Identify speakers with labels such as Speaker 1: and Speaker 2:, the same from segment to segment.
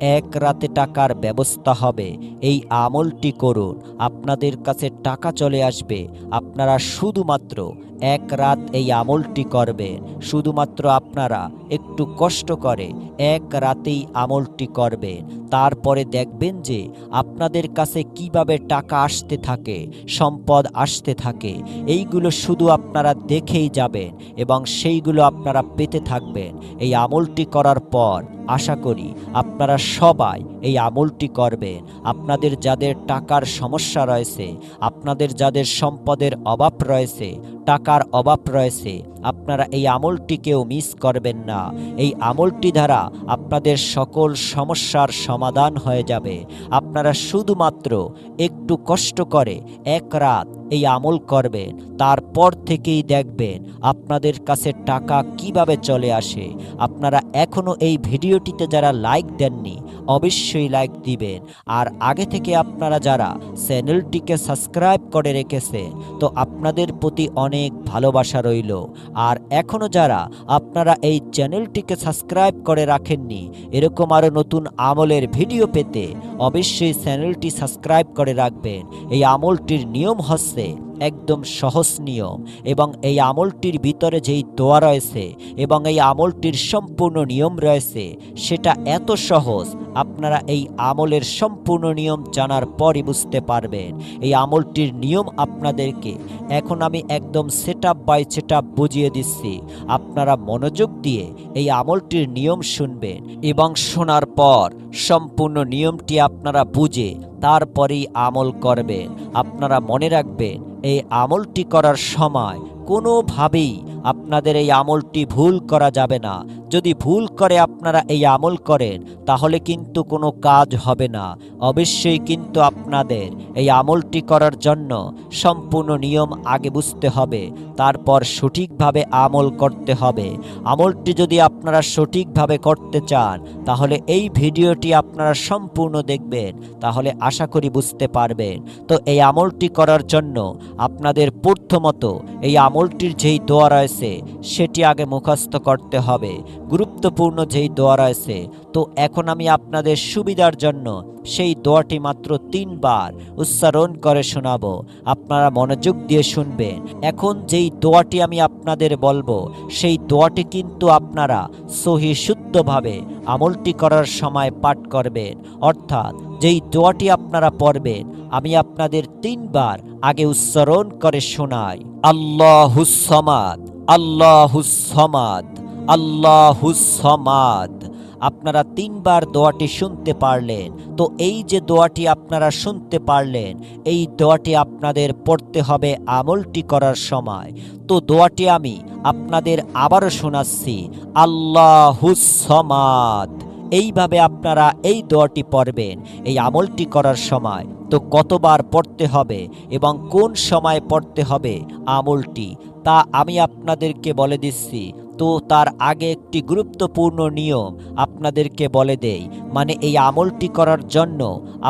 Speaker 1: এক রাতে টাকার ব্যবস্থা হবে। এই আমলটি করুন। আপনাদের কাছে টাকা চলে আসবে। আপনারা শুধুমাত্র এক রাত এই আমলটি করবেন। শুধুমাত্র আপনারা একটু কষ্ট করে এক রাতেই আমলটি করবেন। তারপরে দেখবেন যে আপনাদের কাছে কীভাবে টাকা আসতে থাকে, সম্পদ আসতে থাকে, এইগুলো শুধু আপনারা দেখেই যাবেন এবং সেইগুলো আপনারা পেতে থাকবেন। এই আমলটি করার পর আশা করি আপনারা সবাই এই আমলটি করবেন। আপনাদের যাদের টাকার সমস্যা রয়েছে, আপনাদের যাদের সম্পদের অভাব রয়েছে টাকার অভাব রয়েছে। আপনারা এই আমলটিকেও মিস করবেন না। এই আমলটি দ্বারা আপনাদের সকল সমস্যার সমাধান হয়ে যাবে। আপনারা শুধুমাত্র একটু কষ্ট করে এক রাত এই আমল করবেন। তারপর থেকেই দেখবেন আপনাদের কাছে টাকা কীভাবে চলে আসে। আপনারা এখনও এই ভিডিওটিতে যারা লাইক দেননি অবশ্যই লাইক দিবেন। আর আগে থেকে আপনারা যারা চ্যানেলটিকে সাবস্ক্রাইব করে রেখেছেন, তো আপনাদের প্রতি অনেক ভালোবাসা রইল। আর এখনও যারা আপনারা এই চ্যানেলটিকে সাবস্ক্রাইব করে রাখেননি, এরকম আরও নতুন আমলের ভিডিও পেতে অবশ্যই চ্যানেলটি সাবস্ক্রাইব করে রাখবেন। এই আমলটির নিয়ম হচ্ছে একদম সহজ নিয়ম এবং এই আমলটির ভিতরে যেই দোয়া রয়েছে এবং এই আমলটির সম্পূর্ণ নিয়ম রয়েছে, সেটা এত সহজ, আপনারা এই আমলের সম্পূর্ণ নিয়ম জানার পরই বুঝতে পারবেন। এই আমলটির নিয়ম আপনাদেরকে এখন আমি একদম set up by set up বুঝিয়ে দিচ্ছি। আপনারা মনোযোগ দিয়ে এই আমলটির নিয়ম শুনবেন এবং শোনার পর সম্পূর্ণ নিয়মটি আপনারা বুঝে তারপরেই আমল করবেন। আপনারা মনে রাখবেন এই আমলটি করার সময় কোনোভাবেই আপনাদের এই আমলটি ভুল করা যাবে না। যদি ভুল করে আপনারা এই আমল করেন, তাহলে কিন্তু কোনো কাজ হবে না। অবশ্যই কিন্তু আপনাদের এই আমলটি করার জন্য সম্পূর্ণ নিয়ম আগে বুঝতে হবে, তারপর সঠিকভাবে আমল করতে হবে। আমলটি যদি আপনারা সঠিকভাবে করতে চান, তাহলে এই ভিডিওটি আপনারা সম্পূর্ণ দেখবেন, তাহলে আশা করি বুঝতে পারবেন। তো এই আমলটি করার জন্য আপনাদের প্রথমত এই আমলটির যেই দোয়া রয়েছে সেটি আগে মুখস্থ করতে হবে। গুরুত্বপূর্ণ যেই দোয়া রয়েছে, তো এখন আমি আপনাদের সুবিধার জন্য সেই দোয়াটি মাত্র তিনবার উচ্চারণ করে শোনাবো। আপনারা মনোযোগ দিয়ে শুনবেন। এখন যেই দোয়াটি আমি আপনাদের বলব, সেই দোয়াটি কিন্তু আপনারা সহি শুদ্ধভাবে আমলটি করার সময় পাঠ করবেন। অর্থাৎ যেই দোয়াটি আপনারা পড়বেন, আমি আপনাদের তিনবার আগে উচ্চারণ করে শোনাই। আল্লাহুসমাদ আল্লাহুসমাদ আল্লাহুসমাদ আপনারা তিনবার দোয়াটি শুনতে পারলেন। তো এই যে দোয়াটি আপনারা শুনতে পারলেন, এই দোয়াটি আপনাদের পড়তে হবে আমলটি করার সময়। তো দোয়াটি আমি আপনাদের আবারও শোনাচ্ছি আল্লাহুসমাদ এইভাবে আপনারা এই দোয়াটি পড়বেন, এই আমলটি করার সময়। তো কতবার পড়তে হবে এবং কোন সময় পড়তে হবে আমলটি? তা আমি আপনাদেরকে বলে দিচ্ছি। তো তার আগে একটি গুরুত্বপূর্ণ নিয়ম আপনাদেরকে বলে দেই। মানে এই আমলটি করার জন্য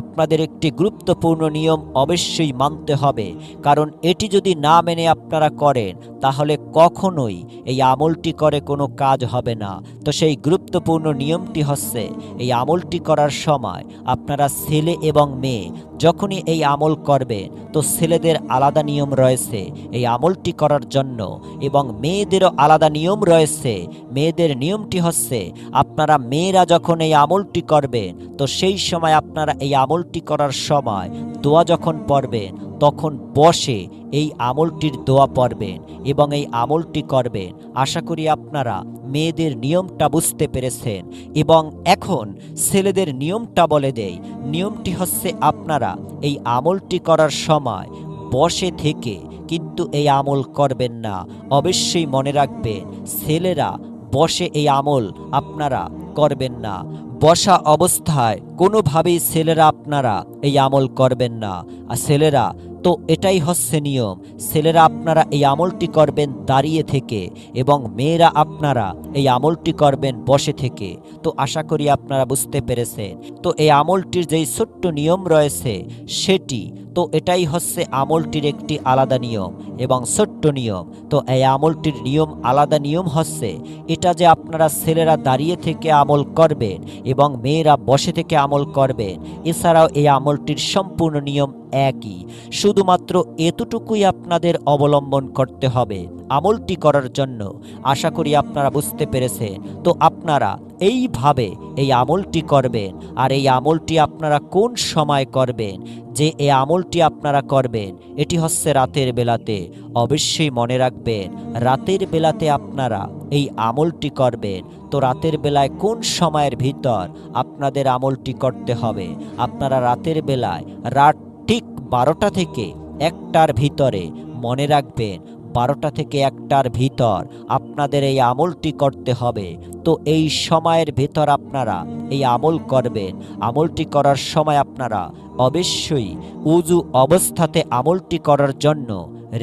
Speaker 1: আপনাদের একটি গুরুত্বপূর্ণ নিয়ম অবশ্যই মানতে হবে। কারণ এটি যদি না মেনে আপনারা করেন, তাহলে কখনোই এই আমলটি করে কোনো কাজ হবে না। তো সেই গুরুত্বপূর্ণ নিয়মটি হচ্ছে, এই আমলটি করার সময় আপনারা ছেলে এবং মেয়ে যখনই এই আমল করবে তো ছেলেদের আলাদা নিয়ম রয়েছে এই আমলটি করার জন্য এবং মেয়েদেরও আলাদা নিয়ম রয়েছে। মেয়েদের নিয়মটি হচ্ছে, আপনারা মেয়েরা যখন এই আমলটি করবেন তো সেই সময় আপনারা এই আমলটি করার সময় দোয়া যখন পড়বেন, তখন বসে এই আমলটির দোয়া পড়বেন এবং এই আমলটি করবেন। আশা করি আপনারা মেয়েদের নিয়মটা বুঝতে পেরেছেন এবং এখন ছেলেদের নিয়মটা বলে দেই। নিয়মটি হচ্ছে আপনারা এই আমলটি করার সময় বসে থেকে কিন্তু এই আমল করবেন না। অবশ্যই মনে রাখবেন, ছেলেরা বসে এই আমল আপনারা করবেন না। বসা অবস্থায় কোনোভাবেই ছেলেরা আপনারা এই আমল করবেন না। আর ছেলেরা, তো এটাই হচ্ছে নিয়ম। ছেলেরা আপনারা এই আমলটি করবেন দাঁড়িয়ে থেকে এবং মেয়েরা আপনারা এই আমলটি করবেন বসে থেকে। তো আশা করি আপনারা বুঝতে পেরেছেন। তো এই আমলটির যেই ছোট্ট নিয়ম রয়েছে, সেটি তো এটাই হচ্ছে আমলটির একটি আলাদা নিয়ম এবং ছোট্ট নিয়ম। তো এই আমলটির নিয়ম, আলাদা নিয়ম হচ্ছে এটা যে আপনারা ছেলেরা দাঁড়িয়ে থেকে আমল করবেন এবং মেয়েরা বসে থেকে আমল করবেন, এছাড়াও এই আমলটির সম্পূর্ণ নিয়ম একই। শুধুমাত্র এতটুকুই আপনাদের অবলম্বন করতে হবে আমলটি করার জন্য। আশা করি আপনারা বুঝতে পেরেছেন। তো আপনারা এইভাবে এই আমলটি করবেন আর এই আমলটি আপনারা কোন সময় করবেন যে এ আমলটি আপনারা করবেন, এটি হচ্ছে রাতের বেলাতে। অবশ্যই মনে রাখবেন, রাতের বেলাতে আপনারা এই আমলটি করবেন। তো রাতের বেলায় কোন সময়ের ভিতর আপনাদের আমলটি করতে হবে? আপনারা রাতের বেলায়, রাত ঠিক বারোটা থেকে একটার ভিতরে মনে রাখবেন বারোটা থেকে একটার ভিতর আপনাদের এই আমলটি করতে হবে। তো এই সময়ের ভিতর আপনারা এই আমল করবেন। আমলটি করার সময় আপনারা অবশ্যই উজু অবস্থাতে আমলটি করার জন্য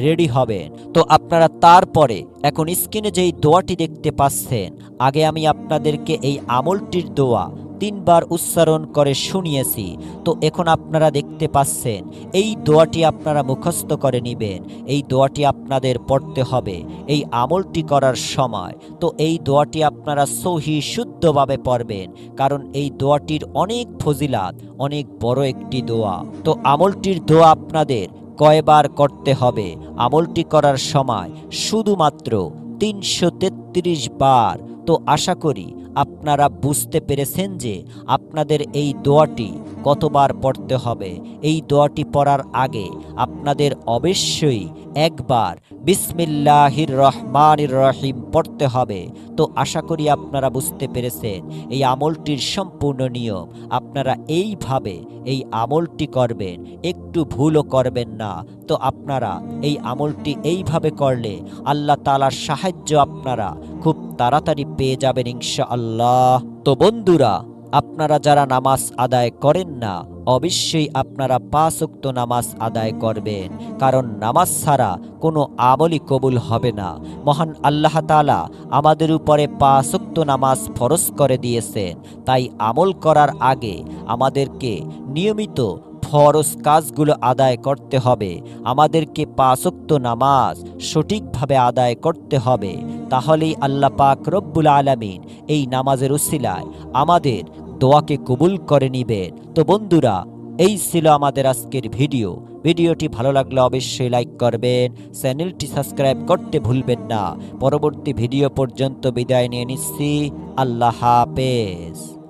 Speaker 1: রেডি হবেন। তো আপনারা তারপরে এখন স্ক্রিনে যেই দোয়াটি দেখতে পাচ্ছেন, আগে আমি আপনাদেরকে এই আমলটির দোয়া তিনবার উচ্চারণ করে শুনিয়েছি। তো এখন আপনারা দেখতে পাচ্ছেন, এই দোয়াটি আপনারা মুখস্থ করে নেবেন, এই দোয়াটি আপনাদের পড়তে হবে, এই আমলটি করার সময়। তো এই দোয়াটি আপনারা সহি শুদ্ধভাবে পড়বেন, কারণ এই দোয়াটির অনেক ফজিলাত, অনেক বড় একটি দোয়া। তো আমলটির দোয়া আপনাদের কয়বার করতে হবে, আমলটি করার সময় শুধুমাত্র তিনশো তেত্রিশ বার। তো আশা করি আপনারা বুঝতে পেরেছেন যে আপনাদের এই দোয়াটি কতবার পড়তে হবে। এই দোয়াটি পড়ার আগে আপনাদের অবশ্যই একবার বিসমিল্লাহির রহমানির রহিম পড়তে হবে। তো আশা করি আপনারা বুঝতে পেরেছেন, এই আমলটির সম্পূর্ণ নিয়ম। আপনারা এইভাবে এই আমলটি করবেন, একটু ভুলও করবেন না। তো আপনারা এই আমলটি এইভাবে করলে আল্লাহ তালার সাহায্য আপনারা খুব তাড়াতাড়ি পেয়ে যাবেন ইনশা আল্লাহ তো বন্ধুরা আপনারা যারা নামাজ আদায় করেন না, অবশ্যই আপনারা পাঁচক্ত নামাজ আদায় করবেন। কারণ নামাজ ছাড়া কোনো আমলই কবুল হবে না। মহান আল্লাহ তালা আমাদের উপরে পাঁচক্ত নামাজ ফরজ করে দিয়েছেন। তাই আমল করার আগে আমাদেরকে নিয়মিত ফরজ কাজগুলো আদায় করতে হবে। আমাদেরকে পাঁচক্ত নামাজ সঠিকভাবে আদায় করতে হবে। তাহলেই আল্লাহ পাক রব্বুল আলামিন এই নামাজের উসিলায় আমাদের দোয়াকে কবুল করে নিবেন। তো বন্ধুরা, এই ছিল আমাদের আজকের ভিডিও। ভিডিওটি ভালো লাগলে অবশ্যই লাইক করবেন, চ্যানেলটি সাবস্ক্রাইব করতে ভুলবেন না। পরবর্তী ভিডিও পর্যন্ত বিদায় নিয়ে নিচ্ছি। আল্লাহ হাফেজ।